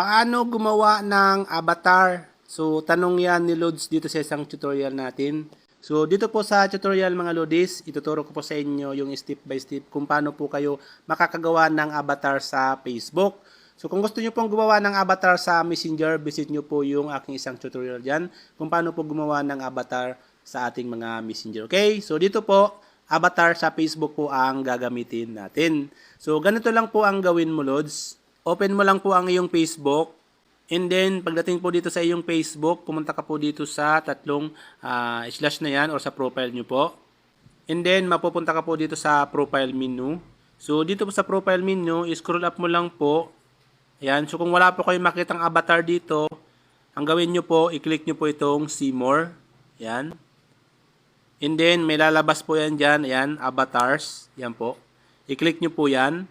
Paano gumawa ng avatar? So, tanong yan ni Lods dito sa isang tutorial natin. So, dito po sa tutorial mga Lodis, ituturo ko po sa inyo yung step by step kung paano po kayo makakagawa ng avatar sa Facebook. So, kung gusto nyo pong gumawa ng avatar sa Messenger, visit nyo po yung aking isang tutorial dyan kung paano po gumawa ng avatar sa ating mga Messenger. Okay? So, dito po, avatar sa Facebook po ang gagamitin natin. So, ganito lang po ang gawin mo, Lods. Open mo lang po ang iyong Facebook. And then, pagdating po dito sa iyong Facebook, pumunta ka po dito sa tatlong ah, slash na yan or sa profile nyo po. And then, mapupunta ka po dito sa profile menu. So, dito po sa profile menu, scroll up mo lang po. Ayan. So, kung wala po kayong makitang avatar dito, ang gawin nyo po, i-click nyo po itong see more. Ayan. And then, may lalabas po yan dyan. Ayan, avatars. Yan po. I-click nyo po yan.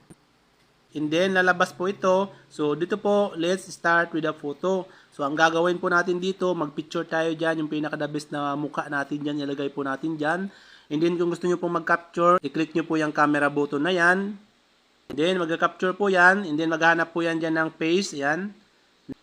And then, lalabas po ito. So, dito po, let's start with a photo. So, ang gagawin po natin dito, mag-picture tayo dyan. Yung pinaka-the best na mukha natin dyan, ilagay po natin dyan. And then, kung gusto nyo pong mag-capture, i-click nyo po yung camera button na yan. And then, mag-capture po yan. And then, maghanap po yan dyan ng face. Yan.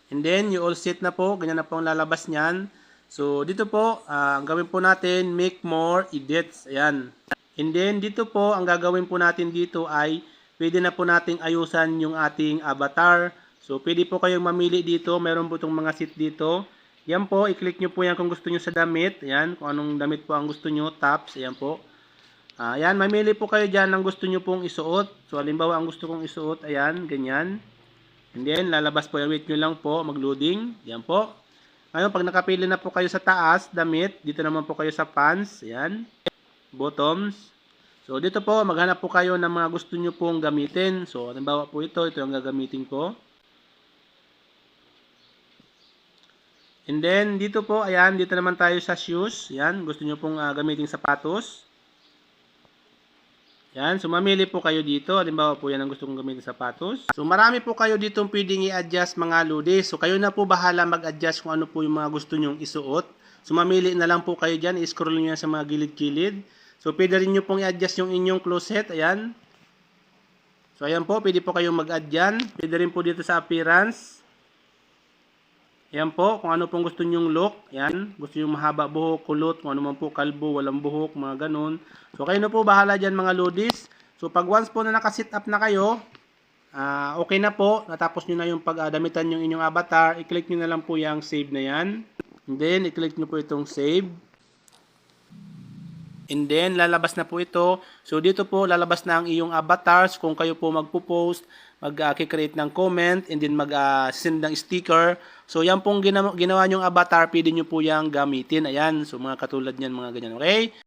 And then, you all set na po. Ganyan na po ang lalabas niyan. So, dito po, ah, ang gawin po natin, make more edits. Ayan. And then, dito po, ang gagawin po natin dito ay, pwede na po nating ayusan yung ating avatar. So, pwede po kayong mamili dito. Meron po itong mga seat dito. Yan po, i-click nyo po yan kung gusto nyo sa damit. Ayan, kung anong damit po ang gusto nyo. Tops, ayan po. Ah, ayan, mamili po kayo dyan ng gusto nyo pong isuot. So, halimbawa, ang gusto kong isuot, ayan, ganyan. And then, lalabas po yan. Wait nyo lang po, mag-loading. Yan po. Ngayon, pag nakapili na po kayo sa taas, damit, dito naman po kayo sa pants. Ayan. Bottoms. So, dito po, maghanap po kayo ng mga gusto nyo pong gamitin. So, halimbawa po ito, ito yung gagamitin ko. And then, dito po, ayan, dito naman tayo sa shoes. Ayan, gusto nyo pong ah, gamitin sapatos. Yan, so mamili po kayo dito. Halimbawa po yan ang gusto kong gamitin sa sapatos. So marami po kayo dito pwedeng i-adjust mga ludes. So kayo na po bahala mag-adjust kung ano po yung mga gusto nyong isuot. So mamili na lang po kayo dyan. I-scroll nyo yan sa mga gilid-gilid. So pwede rin nyo pong i-adjust yung inyong closet. Ayan. So ayan po, pwede po kayong mag-add dyan. Pwede rin po dito sa appearance. Ayan po, kung ano pong gusto nyong look. Ayan, gusto nyong mahaba buhok, kulot, kung ano man po kalbo, walang buhok, mga ganun. So kayo na po bahala dyan mga lodis. So pag once po na nakasit up na kayo, ah, okay na po. Natapos nyo na yung pag-damitan yung inyong avatar. I-click nyo na lang po yung save na yan. And then, i-click nyo po itong save. And then, lalabas na po ito. So, dito po, lalabas na ang iyong avatars. Kung kayo po magpo-post, mag-create ng comment, and then mag-send ng sticker. So, yan pong ginawa, ginawa nyong avatar, pwede nyo po yung gamitin. Ayan. So, mga katulad niyan, mga ganyan. Okay?